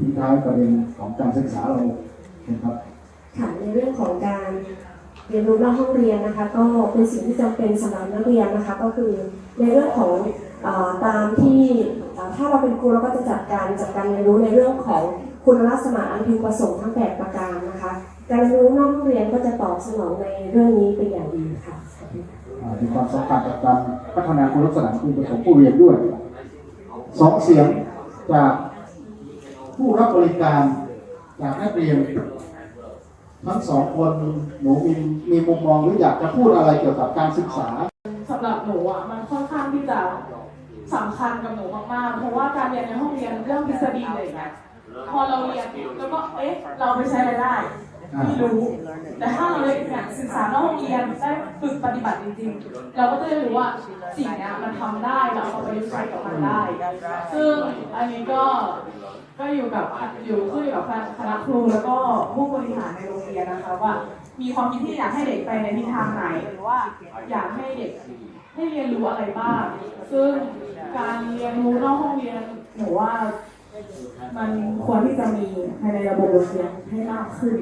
ทิ้งท้ายประเด็นของการศึกษาเราเชิญครับค่ะในเรื่องของการเรียนรู้นอกห้องเรียนนะคะก็เป็นสิ่งที่จำเป็นสำหรับนักเรียนนะคะก็คือในเรื่องของเออตามที่เอ่อถ้าเราเป็นครูเราก็จะจัดการจัดการเรียนรู้ในเรื่องของคุณลักษณะอันพึงประสงค์ทั้งแปดประการนะคะ การเรียนรู้นอกห้องเรียนก็จะตอบสนองในเรื่องนี้เป็นอย่างดีค่ะอ่ามีความสำคัญกับการพัฒนาคุณลักษณะคุณประสงค์ผู้เรียนด้วยสองเสียงจาก ผู้รับบริการจากนักเรียนทั้งสองคนหนูมีมีมุมมองหรืออยากจะพูดอะไรเกี่ยวกับการศึกษาสำหรับหนูอะมันค่อนข้างที่จะสำคัญกับหนูมากๆ เพราะว่าการเรียนในห้องเรียนเรื่องทฤษฎีอะไรอย่างเงี้ยพอเราเรียนแล้วก็เอ๊ะเราไปใช้อะไรได้ไม่รู้ แต่ถ้าเราเรียนเนี่ยศึกษานอกห้องเรียนได้ฝึกปฏิบัติจริงๆ เราก็จะรู้ว่าสิ่งเนี้ยมันทำได้เราเอาไปใช้กับมันได้ ซึ่งอันนี้ก็ ก็อยู่กับอยู่ขึ้นอยู่กับคณะครูแล้วก็ผู้บริหารในโรงเรียนนะคะว่า มีความคิดที่อยากให้เด็กไปในทิศทางไหนหรือว่าอยากให้เด็กให้เรียนรู้อะไรบ้าง ซึ่งการเรียนรู้นอกห้องเรียนหนูว่ามันควรที่จะมีภายในระบบโรงเรียนให้มากขึ้น